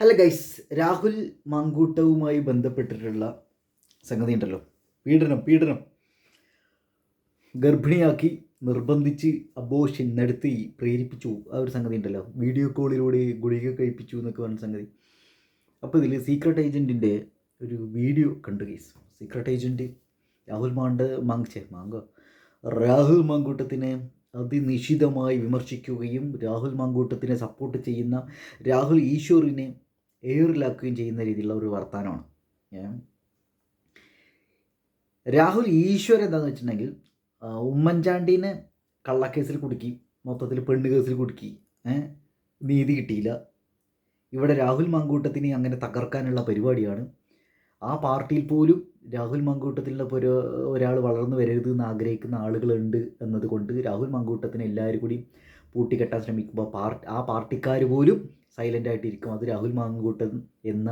അല്ല ഗൈസ് രാഹുൽ മാങ്കൂട്ടവുമായി ബന്ധപ്പെട്ടിട്ടുള്ള സംഗതി ഉണ്ടല്ലോ പീഡനം പീഡനം. ഗർഭിണിയാക്കി നിർബന്ധിച്ച് അബോഷൻ നടത്തി പ്രേരിപ്പിച്ചു. ആ ഒരു സംഗതി ഉണ്ടല്ലോ വീഡിയോ കോളിലൂടെ ഗുളിക കഴിപ്പിച്ചു എന്നൊക്കെ പറഞ്ഞ സംഗതി. അപ്പോൾ ഇതിൽ സീക്രട്ട് ഏജന്റിന്റെ ഒരു വീഡിയോ കണ്ടു ഗൈസ് സീക്രട്ട് ഏജന്റ് രാഹുൽ മാണ്ട് മാങ്ചേ മാങ്ക രാഹുൽ മാങ്കൂട്ടത്തിനെ അതിനിശിതമായി വിമർശിക്കുകയും രാഹുൽ മാങ്കൂട്ടത്തിനെ സപ്പോർട്ട് ചെയ്യുന്ന രാഹുൽ ഈശ്വറിനെ എയറിലാക്കുകയും ചെയ്യുന്ന രീതിയിലുള്ള ഒരു വർത്തമാനമാണ് രാഹുൽ ഈശ്വർ എന്താണെന്ന് വെച്ചിട്ടുണ്ടെങ്കിൽ ഉമ്മൻചാണ്ടിനെ ഉമ്മൻചാണ്ടീനെ കള്ളക്കേസിൽ കുടുക്കി മൊത്തത്തിൽ പെണ്ണ് കേസിൽ കുടുക്കി നീതി കിട്ടിയില്ല. ഇവിടെ രാഹുൽ മാങ്കൂട്ടത്തിനെ അങ്ങനെ തകർക്കാനുള്ള പരിപാടിയാണ്. ആ പാർട്ടിയിൽ പോലും രാഹുൽ മാങ്കൂട്ടത്തിലുള്ള ഒരു ഒരാൾ വളർന്നു വരരുത് എന്ന് ആഗ്രഹിക്കുന്ന ആളുകളുണ്ട് എന്നതുകൊണ്ട് രാഹുൽ മങ്കൂട്ടത്തിന് എല്ലാവരും കൂടി പൂട്ടിക്കെട്ടാൻ ശ്രമിക്കുമ്പോൾ പാർട്ടി ആ പാർട്ടിക്കാർ പോലും സൈലന്റ് ആയിട്ടിരിക്കും. അത് രാഹുൽ മാങ്കൂട്ടൻ എന്ന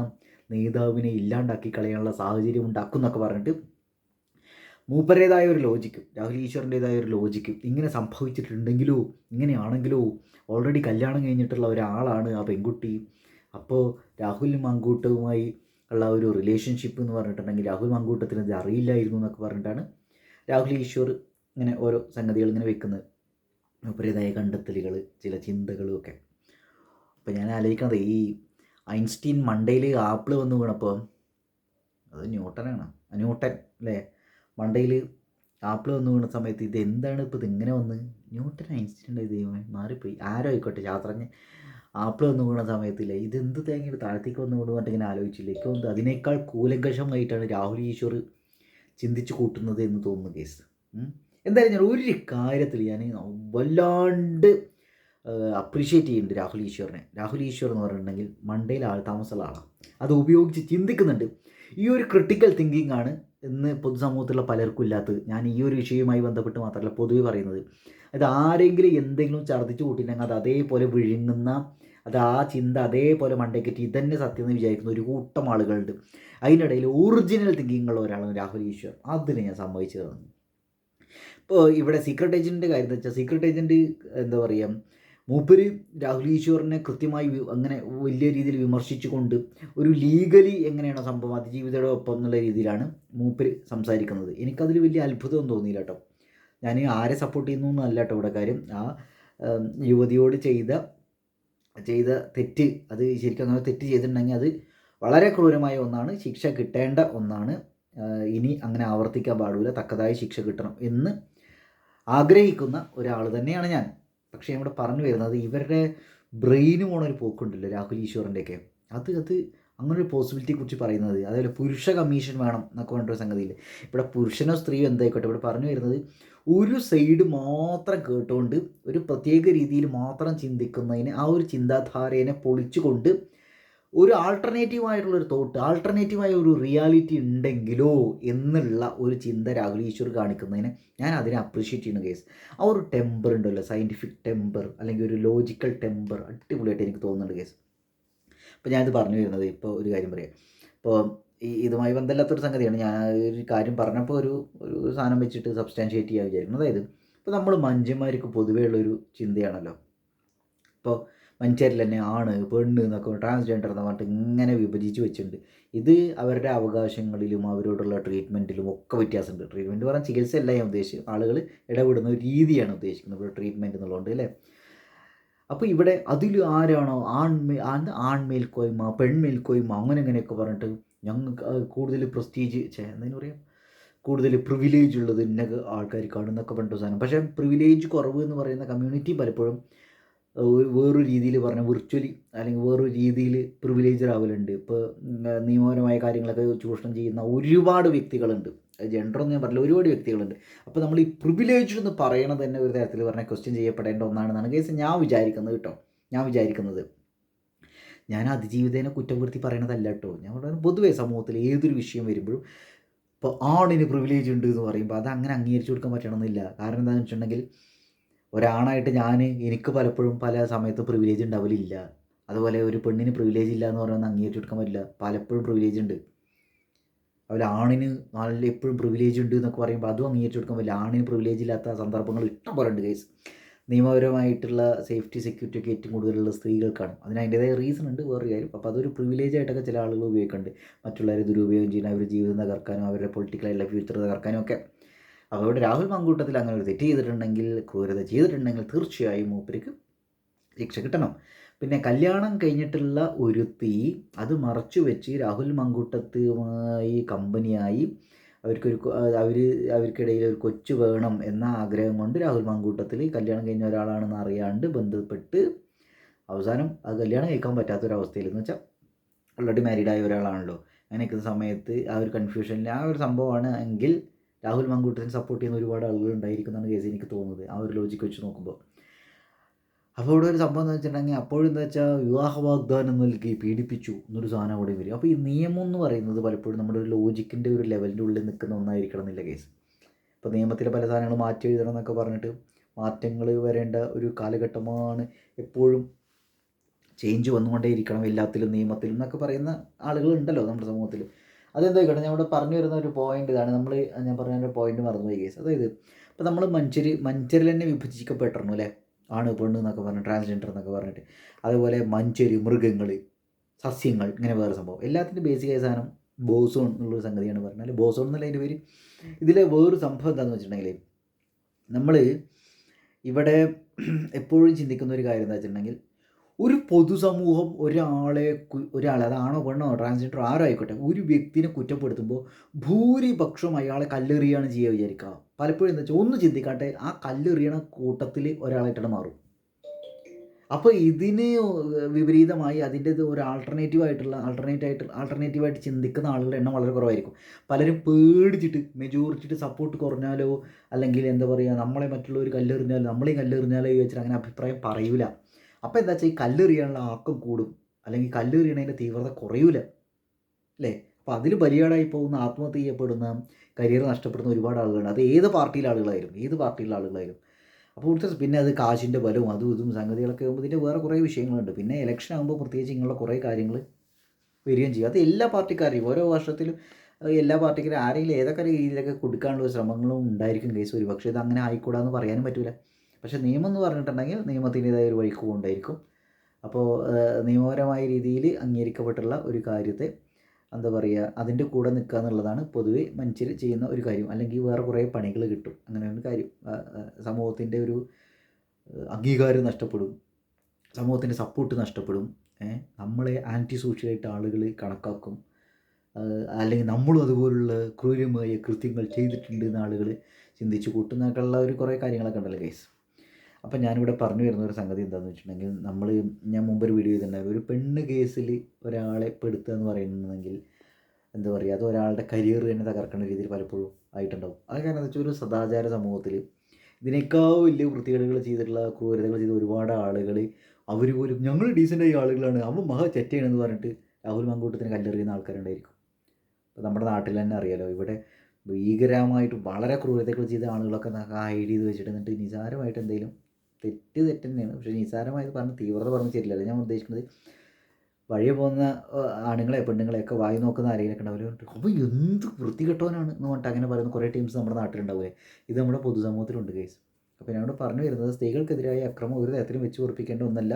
നേതാവിനെ ഇല്ലാണ്ടാക്കി കളയാനുള്ള സാഹചര്യം ഉണ്ടാക്കും എന്നൊക്കെ പറഞ്ഞിട്ട് മൂപ്പരുടേതായ ഒരു ലോജിക്കും രാഹുൽ ഈശ്വറിന്റെതായ ഒരു ലോജിക്കും ഇങ്ങനെ സംഭവിച്ചിട്ടുണ്ടെങ്കിലോ ഇങ്ങനെയാണെങ്കിലോ ഓൾറെഡി കല്യാണം കഴിഞ്ഞിട്ടുള്ള ഒരാളാണ് ആ പെൺകുട്ടി. അപ്പോൾ രാഹുൽ മങ്കൂട്ടവുമായി ഉള്ള ഒരു റിലേഷൻഷിപ്പ് എന്ന് പറഞ്ഞിട്ടുണ്ടെങ്കിൽ രാഹുൽ മങ്കൂട്ടത്തിന് ഇത് അറിയില്ലായിരുന്നു എന്നൊക്കെ പറഞ്ഞിട്ടാണ് രാഹുൽ ഈശ്വർ ഇങ്ങനെ ഓരോ സംഗതികൾ ഇങ്ങനെ വെക്കുന്നത്. മൂപ്പരേതായ കണ്ടെത്തലുകൾ ചില ചിന്തകളും ഒക്കെ അപ്പോൾ ഞാൻ ആലോചിക്കുന്നത് ഈ ഐൻസ്റ്റീൻ മണ്ടയിൽ ആപ്പിൾ വന്ന് വീണപ്പോൾ അത് ന്യൂട്ടനാണ്. ന്യൂട്ടൻ അല്ലേ? മണ്ടയിൽ ആപ്പിൾ വന്ന് വീണ സമയത്ത് ഇത് എന്താണ് ഇപ്പോൾ ഇതിങ്ങനെ വന്ന്? ന്യൂട്ടൻ ഐൻസ്റ്റീന്റെ ദൈവമേ? മാറിപ്പോയി. ആരോ ആയിക്കോട്ടെ ശാസ്ത്രജ്ഞൻ ആപ്പിൾ വന്ന് വീണ സമയത്തില്ലേ ഇതെന്ത് തേങ്ങയുടെ താഴത്തേക്ക് വന്ന് വീണ് പറഞ്ഞിട്ട് ഇങ്ങനെ ആലോചിച്ചില്ല? എനിക്ക് തോന്നുന്നു അതിനേക്കാൾ കൂലങ്കഷമായിട്ടാണ് രാഹുൽ ഈശ്വർ ചിന്തിച്ച് കൂട്ടുന്നത് എന്ന് തോന്നുന്നു കേസ്. എന്തായാലും ഞാൻ ഒരു കാര്യത്തിൽ ഞാൻ വല്ലാണ്ട് അപ്രീഷിയേറ്റ് ചെയ്യുന്നുണ്ട് രാഹുൽ ഈശ്വറിനെ. രാഹുൽ ഈശ്വർ എന്ന് പറഞ്ഞിട്ടുണ്ടെങ്കിൽ മണ്ടയിൽ ആൾ താമസമുള്ള ആളാണ് അത് ഉപയോഗിച്ച് ചിന്തിക്കുന്നുണ്ട്. ഈ ഒരു ക്രിട്ടിക്കൽ തിങ്കിങ് ആണ് ഇന്ന് പൊതുസമൂഹത്തിലുള്ള പലർക്കും ഇല്ലാത്തത്. ഞാൻ ഈ ഒരു വിഷയവുമായി ബന്ധപ്പെട്ട് മാത്രമല്ല പൊതുവെ പറയുന്നത്. അത് ആരെങ്കിലും എന്തെങ്കിലും ഛർദ്ദിച്ച് കൂട്ടിയിട്ടുണ്ടെങ്കിൽ അത് അതേപോലെ വിഴുങ്ങുന്ന അത് ആ ചിന്ത അതേപോലെ മണ്ടയ്ക്കിട്ട് ഇതന്നെ സത്യം എന്ന് വിചാരിക്കുന്ന ഒരു കൂട്ടം ആളുകളുണ്ട്. അതിനിടയിൽ ഒറിജിനൽ തിങ്കിങ് ഉള്ള ഒരാളാണ് രാഹുൽ ഈശ്വർ. അതിന് ഞാൻ സമ്മതിച്ചു തന്നു ഇപ്പോൾ ഇവിടെ സീക്രട്ട് ഏജന്റിന്റെ കാര്യം എന്ന് വെച്ചാൽ സീക്രട്ട് ഏജന്റ് എന്താ പറയുക മൂപ്പര് രാഹുൽ ഈശ്വറിനെ കൃത്യമായി അങ്ങനെ വലിയ രീതിയിൽ വിമർശിച്ചുകൊണ്ട് ഒരു ലീഗലി എങ്ങനെയാണ് സംഭവം അതിജീവിതയുടെ ഒപ്പം എന്നുള്ള രീതിയിലാണ് മൂപ്പര് സംസാരിക്കുന്നത്. എനിക്കതിൽ വലിയ അത്ഭുതമൊന്നും തോന്നിയില്ല കേട്ടോ ഞാൻ ആരെ സപ്പോർട്ട് ചെയ്യുന്നു എന്നല്ല കേട്ടോ ഇവിടെ കാര്യം. ആ യുവതിയോട് ചെയ്ത ചെയ്ത തെറ്റ് അത് ശരിക്കും അങ്ങനെ തെറ്റ് ചെയ്തിട്ടുണ്ടെങ്കിൽ അത് വളരെ ക്രൂരമായ ഒന്നാണ്. ശിക്ഷ കിട്ടേണ്ട ഒന്നാണ്. ഇനി അങ്ങനെ ആവർത്തിക്കാൻ പാടില്ല. തക്കതായ ശിക്ഷ കിട്ടണം എന്ന് ആഗ്രഹിക്കുന്ന ഒരാൾ തന്നെയാണ് ഞാൻ. പക്ഷേ ഇവിടെ പറഞ്ഞു വരുന്നത് ഇവരുടെ ബ്രെയിന് പോണൊരു പോക്കുണ്ടല്ലോ രാഹുൽ ഈശ്വറിന്റെയൊക്കെ. അത് അത് അങ്ങനെ ഒരു പോസിബിലിറ്റിയെ കുറിച്ച് പറയുന്നത്. അതേപോലെ പുരുഷ കമ്മീഷൻ വേണം എന്നൊക്കെ പറഞ്ഞൊരു സംഗതിയിൽ ഇവിടെ പുരുഷനോ സ്ത്രീയോ എന്തായിക്കോട്ടെ ഇവിടെ പറഞ്ഞു വരുന്നത് ഒരു സൈഡ് മാത്രം കേട്ടുകൊണ്ട് ഒരു പ്രത്യേക രീതിയിൽ മാത്രം ചിന്തിക്കുന്നതിന് ആ ഒരു ചിന്താധാരേനെ പൊളിച്ചുകൊണ്ട് ഒരു ആൾട്ടർനേറ്റീവ് ആയിട്ടുള്ള ഒരു തോട്ട് ആൾട്ടർനേറ്റീവായ ഒരു റിയാലിറ്റി ഉണ്ടെങ്കിലോ എന്നുള്ള ഒരു ചിന്ത രാഹുൽ ഈശ്വർ കാണിക്കുന്നതിന് ഞാൻ അതിനെ അപ്രീഷിയേറ്റ് ചെയ്യുന്ന കേസ് ആ ഒരു ടെമ്പർ ഉണ്ടല്ലോ സയന്റിഫിക് ടെമ്പർ അല്ലെങ്കിൽ ഒരു ലോജിക്കൽ ടെമ്പർ അടിപൊളിയായിട്ട് എനിക്ക് തോന്നുന്നുണ്ട് കേസ് അപ്പോൾ ഞാനിത് പറഞ്ഞു വരുന്നത് ഇപ്പോൾ ഒരു കാര്യം പറയാം. ഇപ്പോൾ ഈ ഇതുമായി ബന്ധമില്ലാത്തൊരു സംഗതിയാണ്. ഞാൻ ഒരു കാര്യം പറഞ്ഞപ്പോൾ ഒരു ഒരു സാധനം വെച്ചിട്ട് സബ്സ്റ്റാൻഷിയേറ്റ് ചെയ്യാൻ വിചാരിക്കുന്നു. അതായത് ഇപ്പോൾ നമ്മൾ മഞ്ചന്മാർക്ക് പൊതുവേ ഉള്ളൊരു ചിന്തയാണല്ലോ. ഇപ്പോൾ മനുഷ്യരിൽ തന്നെ ആണ് പെണ്ണ് എന്നൊക്കെ ട്രാൻസ്ജെൻഡർ എന്ന് പറഞ്ഞിട്ട് ഇങ്ങനെ വിഭജിച്ച് വെച്ചിട്ടുണ്ട്. ഇത് അവരുടെ അവകാശങ്ങളിലും അവരോടുള്ള ട്രീറ്റ്മെന്റിലും ഒക്കെ വ്യത്യാസമുണ്ട്. ട്രീറ്റ്മെന്റ് പറഞ്ഞാൽ ചികിത്സയല്ല ഞാൻ ഉദ്ദേശിച്ചത്. ആളുകൾ ഇടപെടുന്ന ഒരു രീതിയാണ് ഉദ്ദേശിക്കുന്നത് ഇവിടെ ട്രീറ്റ്മെന്റ് എന്നുള്ളതുകൊണ്ട് അല്ലേ? അപ്പോൾ ഇവിടെ അതിൽ ആരാണോ ആൺമേ ആൺ ആൺമേൽക്കോയ്മ പെൺമേൽക്കോയ്മ അങ്ങനെ അങ്ങനെയൊക്കെ പറഞ്ഞിട്ട് ഞങ്ങൾക്ക് കൂടുതൽ പ്രസ്റ്റീജ് ചേ എന്തെന്ന് പറയാം? കൂടുതൽ പ്രിവിലേജ് ഉള്ളത് ഇന്ന ആൾക്കാർ എന്നൊക്കെ പറഞ്ഞിട്ട് സാധനം. പക്ഷേ പ്രിവിലേജ് കുറവ് എന്ന് പറയുന്ന കമ്മ്യൂണിറ്റി പലപ്പോഴും വേറൊരു രീതിയിൽ പറഞ്ഞ വിർച്വലി അല്ലെങ്കിൽ വേറൊരു രീതിയിൽ പ്രിവിലേജ് ആവലുണ്ട്. ഇപ്പോൾ നിയമപരമായ കാര്യങ്ങളൊക്കെ ചൂഷണം ചെയ്യുന്ന ഒരുപാട് വ്യക്തികളുണ്ട്. ജെൻഡർ എന്ന് ഞാൻ പറഞ്ഞില്ല ഒരുപാട് വ്യക്തികളുണ്ട്. അപ്പോൾ നമ്മൾ ഈ പ്രിവിലേജ് എന്ന് പറയണത് തന്നെ ഒരു തരത്തിൽ പറഞ്ഞാൽ ക്വസ്റ്റ്യൻ ചെയ്യപ്പെടേണ്ട ഒന്നാണെന്നാണ് കേസ് ഞാൻ വിചാരിക്കുന്നത് കേട്ടോ. ഞാൻ വിചാരിക്കുന്നത്. ഞാൻ അതിജീവിതേനെ കുറ്റപ്പെടുത്തി പറയണതല്ല കേട്ടോ. ഞാൻ പറയുന്നത് പൊതുവേ സമൂഹത്തിൽ ഏതൊരു വിഷയം വരുമ്പോഴും ഇപ്പോൾ ആണിന് പ്രിവിലേജ് ഉണ്ട് എന്ന് പറയുമ്പോൾ അത് അങ്ങനെ അംഗീകരിച്ചു കൊടുക്കാൻ പറ്റണമെന്നില്ല കാരണം എന്താണെന്ന് വെച്ചിട്ടുണ്ടെങ്കിൽ ഒരാണായിട്ട് ഞാൻ എനിക്ക് പലപ്പോഴും പല സമയത്തും പ്രിവിലേജ് ഉണ്ടാവലില്ല. അതുപോലെ ഒരു പെണ്ണിന് പ്രിവിലേജ് ഇല്ല എന്ന് പറയുന്നത് അംഗീകരിച്ചെടുക്കാൻ പറ്റില്ല. പലപ്പോഴും പ്രിവിലേജ് ഉണ്ട്. അതുപോലെ ആണിന് നല്ല എപ്പോഴും പ്രിവിലേജ് ഉണ്ട് എന്നൊക്കെ പറയുമ്പോൾ അതും അംഗീകരിച്ചെടുക്കാൻ പറ്റില്ല. ആണിന് പ്രിവിലേജ് ഇല്ലാത്ത സന്ദർഭങ്ങൾ ഇഷ്ടം പോലെ ഉണ്ട് കേസ് നിയമപരമായിട്ടുള്ള സേഫ്റ്റി സെക്യൂരിറ്റി ഒക്കെ ഏറ്റവും കൂടുതലുള്ള സ്ത്രീകൾക്കാണ്. അതിന് അതിന്റേതായ റീസൺ ഉണ്ട് വേറൊരു കാര്യം. അപ്പോൾ അതൊരു പ്രിവിലേജ് ആയിട്ടൊക്കെ ചില ആളുകൾ ഉപയോഗിക്കുന്നുണ്ട്. മറ്റുള്ളവരെ ദുരുപയോഗം ചെയ്യുന്ന അവരുടെ ജീവിതം തകർക്കാനും അവരുടെ പൊളിറ്റിക്കലായിട്ടുള്ള ഫ്യൂച്ചർ തകർക്കാനും ഒക്കെ. അപ്പോൾ ഇവിടെ രാഹുൽ മങ്കൂട്ടത്തിൽ അങ്ങനെ ഒരു തെറ്റ് ചെയ്തിട്ടുണ്ടെങ്കിൽ ക്രൂരത ചെയ്തിട്ടുണ്ടെങ്കിൽ തീർച്ചയായും മൂപ്പർക്ക് ശിക്ഷ കിട്ടണം. പിന്നെ കല്യാണം കഴിഞ്ഞിട്ടുള്ള ഒരു തീ അത് മറച്ചു വെച്ച് രാഹുൽ മങ്കൂട്ടത്തുമായി കമ്പനിയായി അവർക്കൊരു അവർ അവർക്കിടയിൽ ഒരു കൊച്ചു വേണം എന്ന ആഗ്രഹം കൊണ്ട് രാഹുൽ മങ്കൂട്ടത്തിൽ കല്യാണം കഴിഞ്ഞ ഒരാളാണെന്ന് അറിയാണ്ട് ബന്ധപ്പെട്ട് അവസാനം ആ കല്യാണം കഴിക്കാൻ പറ്റാത്തൊരവസ്ഥയിൽ എന്ന് വെച്ചാൽ ഓൾറെഡി മാരീഡായ ഒരാളാണല്ലോ. അങ്ങനെ നിൽക്കുന്ന സമയത്ത് ആ ഒരു കൺഫ്യൂഷനിൽ ആ ഒരു സംഭവമാണ് എങ്കിൽ രാഹുൽ മങ്കൂട്ടത്തിന് സപ്പോർട്ട് ചെയ്യുന്ന ഒരുപാട് ആളുകൾ ഉണ്ടായിരിക്കുന്നതാണ് കേസ് എനിക്ക് തോന്നുന്നത്. ആ ഒരു ലോജിക്ക് വെച്ച് നോക്കുമ്പോൾ അപ്പോൾ ഇവിടെ ഒരു സംഭവം എന്ന് വെച്ചിട്ടുണ്ടെങ്കിൽ അപ്പോഴും എന്താ വെച്ചാൽ വിവാഹ വാഗ്ദാനം നൽകി പീഡിപ്പിച്ചു എന്നൊരു സാധനം അവിടെ വരും. അപ്പോൾ ഈ നിയമം എന്ന് പറയുന്നത് പലപ്പോഴും നമ്മുടെ ഒരു ലോജിക്കിന്റെ ഒരു ലെവലിന്റെ ഉള്ളിൽ നിൽക്കുന്ന ഒന്നായിരിക്കണം എന്നില്ല കേസ് ഇപ്പോൾ നിയമത്തിലെ പല സാധനങ്ങൾ മാറ്റി എഴുതണം എന്നൊക്കെ പറഞ്ഞിട്ട് മാറ്റങ്ങൾ വരേണ്ട ഒരു കാലഘട്ടമാണ് എപ്പോഴും ചേഞ്ച് വന്നുകൊണ്ടേയിരിക്കണം എല്ലാത്തിലും നിയമത്തിലും എന്നൊക്കെ പറയുന്ന ആളുകളുണ്ടല്ലോ നമ്മുടെ സമൂഹത്തിൽ അതെന്തായിക്കോട്ടെ ഞാൻ ഇവിടെ പറഞ്ഞു വരുന്ന ഒരു പോയിന്റ് ഇതാണ്. നമ്മൾ ഞാൻ പറഞ്ഞ ഒരു പോയിന്റ് മറന്നുപോയി കേസ് അതായത് ഇപ്പോൾ നമ്മൾ മനുഷ്യർ മനുഷ്യരിൽ തന്നെ വിഭജിക്കപ്പെട്ടിരുന്നു അല്ലേ? ആണ് പെണ്ണ് എന്നൊക്കെ പറഞ്ഞു ട്രാൻസ്ജെൻഡർ എന്നൊക്കെ പറഞ്ഞിട്ട്. അതുപോലെ മഞ്ചരി മൃഗങ്ങൾ സസ്യങ്ങൾ ഇങ്ങനെ വേറെ സംഭവം. എല്ലാത്തിന്റെ ബേസിക്കായ സാധനം ബോസോൺ എന്നുള്ളൊരു സംഗതിയാണ് പറഞ്ഞാൽ ബോസോൺ എന്നുള്ള അതിന്റെ പേര്. ഇതിലെ വേറൊരു സംഭവം എന്താണെന്ന് വെച്ചിട്ടുണ്ടെങ്കിൽ നമ്മൾ ഇവിടെ എപ്പോഴും ചിന്തിക്കുന്ന ഒരു കാര്യം എന്താ വെച്ചിട്ടുണ്ടെങ്കിൽ ഒരു പൊതുസമൂഹം ഒരാളെ ഒരാളെ അതാണോ പെണ്ണോ ട്രാൻസ്ജെൻഡറോ ആരോ ആയിക്കോട്ടെ ഒരു വ്യക്തിനെ കുറ്റപ്പെടുത്തുമ്പോൾ ഭൂരിപക്ഷം അയാളെ കല്ലെറിയാണ് ചെയ്യുക വിചാരിക്കുക. പലപ്പോഴും എന്താ വെച്ചാൽ ഒന്ന് ചിന്തിക്കാട്ടെ ആ കല്ലെറിയണ കൂട്ടത്തിൽ ഒരാളായിട്ടാണ് മാറും. അപ്പോൾ ഇതിന് വിപരീതമായി അതിന്റെ ഒരു ആൾട്ടർനേറ്റീവ് ആയിട്ടുള്ള ആൾട്ടർനേറ്റ് ആയിട്ട് ആൾട്ടർനേറ്റീവായിട്ട് ചിന്തിക്കുന്ന ആളുകളുടെ എണ്ണം വളരെ കുറവായിരിക്കും. പലരും പേടിച്ചിട്ട് മെജോറിറ്റിയിട്ട് സപ്പോർട്ട് കുറഞ്ഞാലോ അല്ലെങ്കിൽ എന്താ പറയുക നമ്മളെ മറ്റുള്ളവർ കല്ലെറിഞ്ഞാലോ നമ്മളെയും കല്ലെറിഞ്ഞാലോ ചോദിച്ചാൽ അങ്ങനെ അഭിപ്രായം പറയൂല. അപ്പോൾ എന്താ വെച്ചാൽ ഈ കല്ലെറിയാനുള്ള ആക്കം കൂടും. അല്ലെങ്കിൽ കല്ലെറിയണതിന്റെ തീവ്രത കുറയൂല. അല്ലേ? അപ്പോൾ അതിൽ ബലിയാടായി പോകുന്ന ആത്മഹത്യ ചെയ്യപ്പെടുന്ന കരിയർ നഷ്ടപ്പെടുന്ന ഒരുപാട് ആളുകളുണ്ട്. അത് ഏത് പാർട്ടിയിലെ ആളുകളായാലും ഏത് പാർട്ടിയിലെ ആളുകളായാലും. അപ്പോൾ ഇവിടുത്തെ പിന്നെ അത് കാശിന്റെ ബലവും അതും ഇതും സംഗതികളൊക്കെ ആകുമ്പോൾ ഇതിന്റെ വേറെ കുറേ വിഷയങ്ങളുണ്ട്. പിന്നെ ഇലക്ഷൻ ആകുമ്പോൾ പ്രത്യേകിച്ച് ഇങ്ങനെയുള്ള കുറേ കാര്യങ്ങൾ വരികയും ചെയ്യും. അത് എല്ലാ പാർട്ടിക്കാരെയും ഓരോ വർഷത്തിലും എല്ലാ പാർട്ടിക്കാരും ആരെങ്കിലും ഏതൊക്കെ രീതിയിലൊക്കെ കൊടുക്കാനുള്ള ശ്രമങ്ങളും ഉണ്ടായിരിക്കും കേസ് ഒരു പക്ഷേ ഇത് അങ്ങനെ ആയിക്കൂടാന്ന് പറയാനും പറ്റില്ല പക്ഷേ നിയമം എന്ന് പറഞ്ഞിട്ടുണ്ടെങ്കിൽ നിയമത്തിന്റെതായ ഒരു വഴിക്ക് കൊണ്ടായിരിക്കും. അപ്പോൾ നിയമപരമായ രീതിയിൽ അംഗീകരിക്കപ്പെട്ടുള്ള ഒരു കാര്യത്തെ എന്താ പറയുക അതിന്റെ കൂടെ നിൽക്കുക എന്നുള്ളതാണ് പൊതുവേ മനുഷ്യർ ചെയ്യുന്ന ഒരു കാര്യം. അല്ലെങ്കിൽ വേറെ കുറേ പണികൾ കിട്ടും. അങ്ങനെ ഒരു കാര്യം. സമൂഹത്തിന്റെ ഒരു അംഗീകാരം നഷ്ടപ്പെടും. സമൂഹത്തിന്റെ സപ്പോർട്ട് നഷ്ടപ്പെടും. നമ്മളെ ആന്റി സോഷ്യലായിട്ട് ആളുകൾ കണക്കാക്കും. അല്ലെങ്കിൽ നമ്മളും അതുപോലുള്ള ക്രൂരമായ കൃത്യങ്ങൾ ചെയ്തിട്ടുണ്ട് എന്ന് ആളുകൾ ചിന്തിച്ച് കൂട്ടുന്നൊക്കെയുള്ള ഒരു കുറേ കാര്യങ്ങളൊക്കെ ഉണ്ടല്ലോ കേസ് അപ്പം ഞാനിവിടെ പറഞ്ഞു വരുന്ന ഒരു സംഗതി എന്താണെന്ന് വെച്ചിട്ടുണ്ടെങ്കിൽ നമ്മൾ ഞാൻ മുമ്പ് ഒരു വീഡിയോ ചെയ്തിട്ടുണ്ടായിരുന്നു. ഒരു പെണ്ണ് കേസിൽ ഒരാളെ പെടുത്തുക എന്ന് പറയുന്നതെങ്കിൽ എന്താ പറയുക അത് ഒരാളുടെ കരിയർ തന്നെ തകർക്കുന്ന രീതിയിൽ പലപ്പോഴും ആയിട്ടുണ്ടാവും. അത് കാരണം വെച്ചാൽ ഒരു സദാചാര സമൂഹത്തിൽ ഇതിനേക്കാൾ വലിയ വൃത്തികേടുകൾ ചെയ്തിട്ടുള്ള ക്രൂരതകൾ ചെയ്ത ഒരുപാട് ആളുകൾ അവർ പോലും ഞങ്ങൾ ഡീസന്റായ ആളുകളാണ്. അവൻ മഹാ ചെറ്റയാണെന്ന് പറഞ്ഞിട്ട് രാഹുൽ മങ്കൂട്ടത്തിന് കല്ലെറിയുന്ന ആൾക്കാരുണ്ടായിരിക്കും. അപ്പോൾ നമ്മുടെ നാട്ടിൽ തന്നെ അറിയാലോ ഇവിടെ ഭീകരമായിട്ട് വളരെ ക്രൂരതകൾ ചെയ്ത ആളുകളൊക്കെ ഹൈഡ് ചെയ്ത് വെച്ചിട്ട് എന്നിട്ട് നിസാരമായിട്ട് എന്തെങ്കിലും തെറ്റ് തെറ്റ് തന്നെയാണ് പക്ഷേ നിസാരമായത് പറഞ്ഞ് തീവ്രത പറഞ്ഞ് ശരിയല്ല ഞാൻ ഉദ്ദേശിക്കുന്നത് വഴിയെ പോകുന്ന ആണുങ്ങളെ പെണ്ണുങ്ങളെയൊക്കെ വായി നോക്കുന്ന ആരെങ്കിലൊക്കെ ഉണ്ടാവില്ല? അപ്പോൾ എന്ത് വൃത്തികെട്ടവനാണ് എന്ന് പറഞ്ഞിട്ട് അങ്ങനെ പറയുന്ന കുറേ ടീംസ് നമ്മുടെ നാട്ടിലുണ്ടാവില്ലേ ഇത് നമ്മുടെ പൊതുസമൂഹത്തിലുണ്ട് കേസ് അപ്പോൾ ഞാനോട് പറഞ്ഞു വരുന്നത് സ്ത്രീകൾക്കെതിരായ അക്രമം ഒരു തരത്തിലും വെച്ച് ഉറപ്പിക്കേണ്ട ഒന്നല്ല.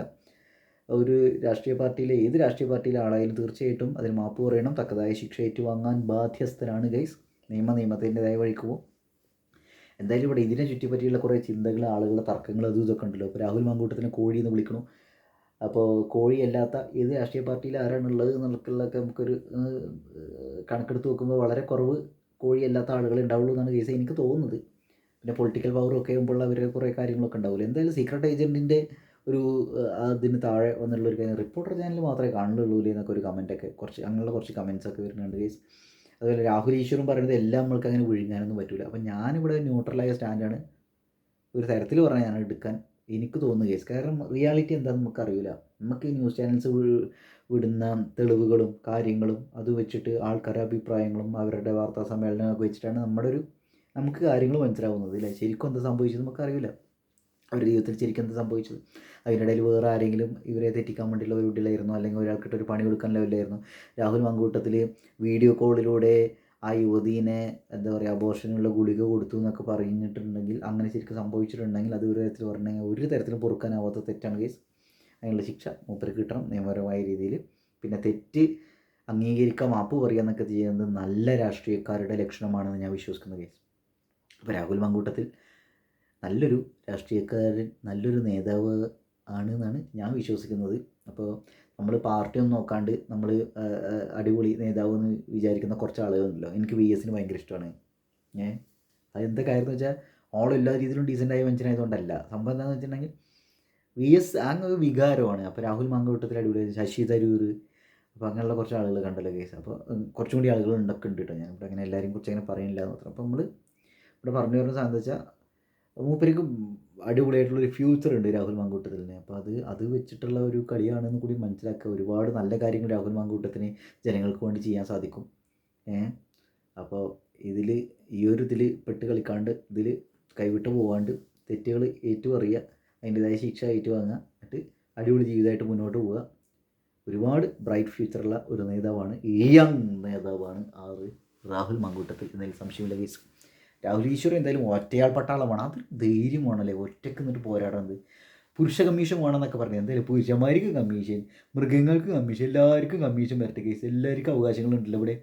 ഒരു രാഷ്ട്രീയ പാർട്ടിയിലെ ഏത് രാഷ്ട്രീയ പാർട്ടിയിലെ ആളായാലും തീർച്ചയായിട്ടും അതിന് മാപ്പ് പറയണം. തക്കതായ ശിക്ഷ ഏറ്റുവാങ്ങാൻ ബാധ്യസ്ഥരാണ് ഗൈസ് നിയമ നിയമത്തിന്റെതായ വഴിക്ക് പോകും എന്തായാലും ഇവിടെ ഇതിനെ ചുറ്റിപ്പറ്റിയുള്ള കുറേ ചിന്തകൾ ആളുകളുടെ തർക്കങ്ങൾ അതും ഇതൊക്കെ ഉണ്ടല്ലോ. ഇപ്പോൾ രാഹുൽ മങ്കൂട്ടത്തിനെ കോഴി എന്ന് വിളിക്കണു. അപ്പോൾ കോഴി അല്ലാത്ത ഏത് രാഷ്ട്രീയ പാർട്ടിയിൽ ആരാണുള്ളത് എന്നുള്ളതൊക്കെ നമുക്കൊരു കണക്കെടുത്ത് നോക്കുമ്പോൾ വളരെ കുറവ് കോഴി അല്ലാത്ത ആളുകൾ ഉണ്ടാവുള്ളൂ എന്നാണ് കേസ് എനിക്ക് തോന്നുന്നത്. പിന്നെ പൊളിറ്റിക്കൽ പവറും ഒക്കെ ആകുമ്പോൾ അവരുടെ കുറേ കാര്യങ്ങളൊക്കെ ഉണ്ടാവില്ല എന്തായാലും സീക്രട്ട് ഏജന്റിന്റെ ഒരു അതിന് താഴെ വന്നിട്ടുള്ള ഒരു കാര്യം റിപ്പോർട്ടർ ചാനൽ മാത്രമേ കാണുള്ളൂ എന്നൊക്കെ ഒരു കമന്റൊക്കെ കുറച്ച് അങ്ങനെയുള്ള കുറച്ച് കമൻസ് ഒക്കെ വരുന്നുണ്ട് കേസ് അതുപോലെ രാഹുൽ ഈശ്വറും പറയുന്നത് എല്ലാം നമ്മൾക്ക് അങ്ങനെ വിഴുങ്ങാനൊന്നും പറ്റില്ല അപ്പം ഞാനിവിടെ ന്യൂട്രലായ സ്റ്റാൻഡാണ് ഒരു തരത്തിൽ പറഞ്ഞാൽ ഞാൻ എടുക്കാൻ എനിക്ക് തോന്നുന്നു കേസ് കാരണം റിയാലിറ്റി എന്താണെന്ന് നമുക്കറിയില്ല നമുക്ക് ഈ ന്യൂസ് ചാനൽസ് വിടുന്ന തെളിവുകളും കാര്യങ്ങളും അത് വെച്ചിട്ട് ആൾക്കാരുടെ അഭിപ്രായങ്ങളും അവരുടെ വാർത്താ സമ്മേളനമൊക്കെ വെച്ചിട്ടാണ് നമ്മുടെ ഒരു നമുക്ക് കാര്യങ്ങൾ മനസ്സിലാവുന്നത്. അല്ലേ ശരിക്കും എന്താ സംഭവിച്ചത് നമുക്കറിയില്ല അവരുടെ ജീവിതത്തിൽ ശരിക്കും എന്താ സംഭവിച്ചത്? അതിനിടയിൽ വേറെ ആരെങ്കിലും ഇവരെ തെറ്റിക്കാൻ വേണ്ടിയുള്ള ഒരു വീട്ടിലായിരുന്നു അല്ലെങ്കിൽ ഒരാൾക്കിട്ട് ഒരു പണി കൊടുക്കാൻ ലെവലിലായിരുന്നു രാഹുൽ മങ്കൂട്ടത്തിൽ വീഡിയോ കോളിലൂടെ ആ യുവതീനെ എന്താ പറയുക അബോർഷനുള്ള ഗുളിക കൊടുത്തു എന്നൊക്കെ പറഞ്ഞിട്ടുണ്ടെങ്കിൽ അങ്ങനെ ശരിക്കും സംഭവിച്ചിട്ടുണ്ടെങ്കിൽ അത് ഒരു തരത്തിൽ പറഞ്ഞെങ്കിൽ ഒരു തരത്തിലും പൊറുക്കാനാവാത്ത തെറ്റാണ് കേസ്. അതിനുള്ള ശിക്ഷ മൂപ്പർക്ക് കിട്ടണം നിയമപരമായ രീതിയിൽ പിന്നെ തെറ്റ് അംഗീകരിക്കാൻ മാപ്പ് പറയുക എന്നൊക്കെ ചെയ്യുന്നത് നല്ല രാഷ്ട്രീയക്കാരുടെ ലക്ഷണമാണെന്ന് ഞാൻ വിശ്വസിക്കുന്ന കേസ്. അപ്പോൾ രാഹുൽ മങ്കൂട്ടത്തിൽ നല്ലൊരു രാഷ്ട്രീയക്കാരൻ നല്ലൊരു നേതാവ് ആണ് എന്നാണ് ഞാൻ വിശ്വസിക്കുന്നത്. അപ്പോൾ നമ്മൾ പാർട്ടിയൊന്നും നോക്കാണ്ട് നമ്മൾ അടിപൊളി നേതാവ് എന്ന് വിചാരിക്കുന്ന കുറച്ച് ആളുകളുണ്ടല്ലോ എനിക്ക് വി എസിന് ഭയങ്കര ഇഷ്ടമാണ്. ഏ? അതെന്താ കാര്യം എന്ന് വെച്ചാൽ ഓൾ എല്ലാ രീതിയിലും ഡീസന്റായ മനുഷ്യനായതുകൊണ്ടല്ല. സംഭവം എന്താണെന്ന് വെച്ചിട്ടുണ്ടെങ്കിൽ വി എസ് അങ്ങ് വികാരമാണ്. അപ്പോൾ രാഹുൽ മാങ്കോട്ടത്തിൽ അടിപൊളി ശശി തരൂർ അപ്പോൾ അങ്ങനെയുള്ള കുറച്ച് ആളുകൾ കണ്ടല്ലോ കേസ് അപ്പോൾ കുറച്ചും കൂടി ആളുകൾ ഉണ്ടൊക്കെ ഉണ്ട് കേട്ടോ. ഞാൻ ഇവിടെ അങ്ങനെ എല്ലാവരെയും കുറിച്ച് അങ്ങനെ പറയുന്നില്ല മാത്രം. അപ്പോൾ നമ്മൾ ഇവിടെ പറഞ്ഞു വരുന്ന സാധനം വെച്ചാൽ മൂപ്പർക്ക് അടിപൊളിയായിട്ടുള്ളൊരു ഫ്യൂച്ചർ ഉണ്ട് രാഹുൽ മാങ്കൂട്ടത്തിന് അപ്പോൾ അത് അത് വെച്ചിട്ടുള്ള ഒരു കളിയാണെന്ന് കൂടി മനസ്സിലാക്കുക. ഒരുപാട് നല്ല കാര്യങ്ങൾ രാഹുൽ മാങ്കൂട്ടത്തിന് ജനങ്ങൾക്ക് വേണ്ടി ചെയ്യാൻ സാധിക്കും. അപ്പോൾ ഇതിൽ ഈ ഒരു ഇതിൽ പെട്ട് കളിക്കാണ്ട് ഇതിൽ കൈവിട്ട് പോകാണ്ട് തെറ്റുകൾ ഏറ്റുപറയുക അതിന്റെതായ ശിക്ഷ ഏറ്റുവാങ്ങുക എന്നിട്ട് അടിപൊളി ജീവിതമായിട്ട് മുന്നോട്ട് പോവുക. ഒരുപാട് ബ്രൈറ്റ് ഫ്യൂച്ചറുള്ള ഒരു നേതാവാണ് യങ് നേതാവാണ് ആറ് രാഹുൽ മങ്കൂട്ടത്തിൽ. എന്നതിൽ സംശയമില്ല കേസ് രാഹുൽ ഈശ്വർ എന്തായാലും ഒറ്റയാൾ പട്ടാളമാണ്. അത് ധൈര്യം വേണമല്ലേ? ഒറ്റയ്ക്ക് നിന്നിട്ട് പോരാടുന്നത് പുരുഷ കമ്മീഷൻ വേണമെന്നൊക്കെ പറഞ്ഞു. എന്തായാലും പുരുഷന്മാർക്ക് കമ്മീഷൻ മൃഗങ്ങൾക്ക് കമ്മീഷൻ എല്ലാവർക്കും കമ്മീഷൻ വരട്ടെ കേസ് എല്ലാവർക്കും അവകാശങ്ങളുണ്ടല്ലോ ഇവിടെ.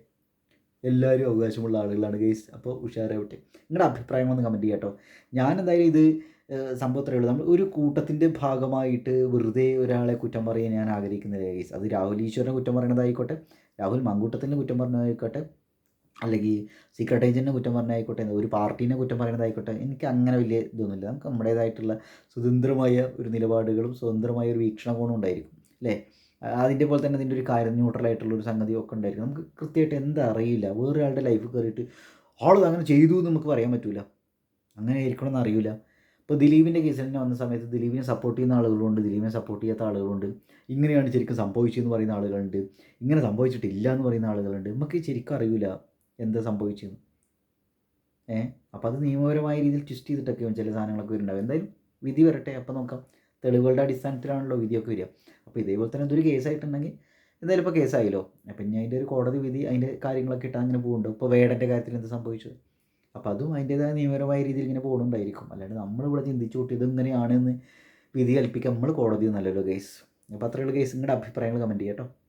എല്ലാവരും അവകാശമുള്ള ആളുകളാണ് കേസ് അപ്പോൾ ഉഷാറാവട്ടെ. നിങ്ങളുടെ അഭിപ്രായം ഒന്ന് കമന്റ് ചെയ്യാട്ടോ ഞാൻ എന്തായാലും ഇത് സംഭവത്രേ ഉള്ളൂ. നമ്മൾ ഒരു കൂട്ടത്തിന്റെ ഭാഗമായിട്ട് വെറുതെ ഒരാളെ കുറ്റം പറയാൻ ഞാൻ ആഗ്രഹിക്കുന്നില്ല കേസ് അത് രാഹുൽ ഈശ്വരനെ കുറ്റം പറയണതായിക്കോട്ടെ. രാഹുൽ മങ്കൂട്ടത്തിന്റെ കുറ്റം പറഞ്ഞതായിക്കോട്ടെ. അല്ലെങ്കിൽ സീക്രട്ട് ഏജന്റിനെ കുറ്റം പറഞ്ഞായിക്കോട്ടെ ഒരു പാർട്ടീനെ കുറ്റം പറയുന്നതായിക്കോട്ടെ എനിക്ക് അങ്ങനെ വലിയ ഇതൊന്നുമില്ല. നമുക്ക് നമ്മുടേതായിട്ടുള്ള സ്വതന്ത്രമായ ഒരു നിലപാടുകളും സ്വതന്ത്രമായ ഒരു വീക്ഷണകോണും ഉണ്ടായിരിക്കും അല്ലേ? അതിന്റെ പോലെ തന്നെ അതിന്റെ ഒരു കാര്യം ന്യൂട്രലായിട്ടുള്ള ഒരു സംഗതി ഒക്കെ ഉണ്ടായിരിക്കും. നമുക്ക് കൃത്യമായിട്ട് എന്താ അറിയില്ല. വേറൊരാളുടെ ലൈഫ് കയറിയിട്ട് ആൾ അങ്ങനെ ചെയ്തു എന്ന് നമുക്ക് പറയാൻ പറ്റില്ല അങ്ങനെ ആയിരിക്കണമെന്ന് അറിയില്ല ഇപ്പോൾ ദിലീപിന്റെ കേസിൽ തന്നെ വന്ന സമയത്ത് ദിലീപിനെ സപ്പോർട്ട് ചെയ്യുന്ന ആളുകളുണ്ട് ദിലീപിനെ സപ്പോർട്ട് ചെയ്യാത്ത ആളുകളുണ്ട്. ഇങ്ങനെയാണ് ശരിക്കും സംഭവിച്ചതെന്ന് പറയുന്ന ആളുകളുണ്ട്. ഇങ്ങനെ സംഭവിച്ചിട്ടില്ല എന്ന് പറയുന്ന ആളുകളുണ്ട്. നമുക്ക് ശരിക്കും അറിയില്ല എന്താ സംഭവിച്ചെന്ന്. ഏ? അപ്പോൾ അത് നിയമപരമായ രീതിയിൽ ട്വിസ്റ്റ് ചെയ്തിട്ടൊക്കെ ചില സാധനങ്ങളൊക്കെ വരുന്നുണ്ടാവും. എന്തായാലും വിധി വരട്ടെ. അപ്പോൾ നോക്കാം. തെളിവുകളുടെ അടിസ്ഥാനത്തിലാണല്ലോ വിധിയൊക്കെ വരിക. അപ്പോൾ ഇതേപോലെ തന്നെ എന്തൊരു കേസായിട്ടുണ്ടെങ്കിൽ എന്തായാലും ഇപ്പോൾ കേസായല്ലോ അപ്പം ഇനി അതിന്റെ ഒരു കോടതി വിധി അതിന്റെ കാര്യങ്ങളൊക്കെ ഇട്ട് അങ്ങനെ പോകുന്നുണ്ട് ഇപ്പോൾ വേടന്റെ കാര്യത്തിൽ എന്ത് സംഭവിച്ചത്? അപ്പോൾ അതും അതിന്റേതായ നിയമപരമായ രീതിയിൽ ഇങ്ങനെ പോകുന്നുണ്ടായിരിക്കും അല്ലാണ്ട് നമ്മളിവിടെ ചിന്തിച്ചു കൂട്ടി ഇതെങ്ങനെയാണെന്ന് വിധി കൽപ്പിക്കാൻ നമ്മൾ കോടതി നല്ലല്ലോ കേസ് അപ്പോൾ അത്രയുള്ള കേസ് നിങ്ങളുടെ അഭിപ്രായങ്ങൾ കമന്റ് ചെയ്യാം കേട്ടോ.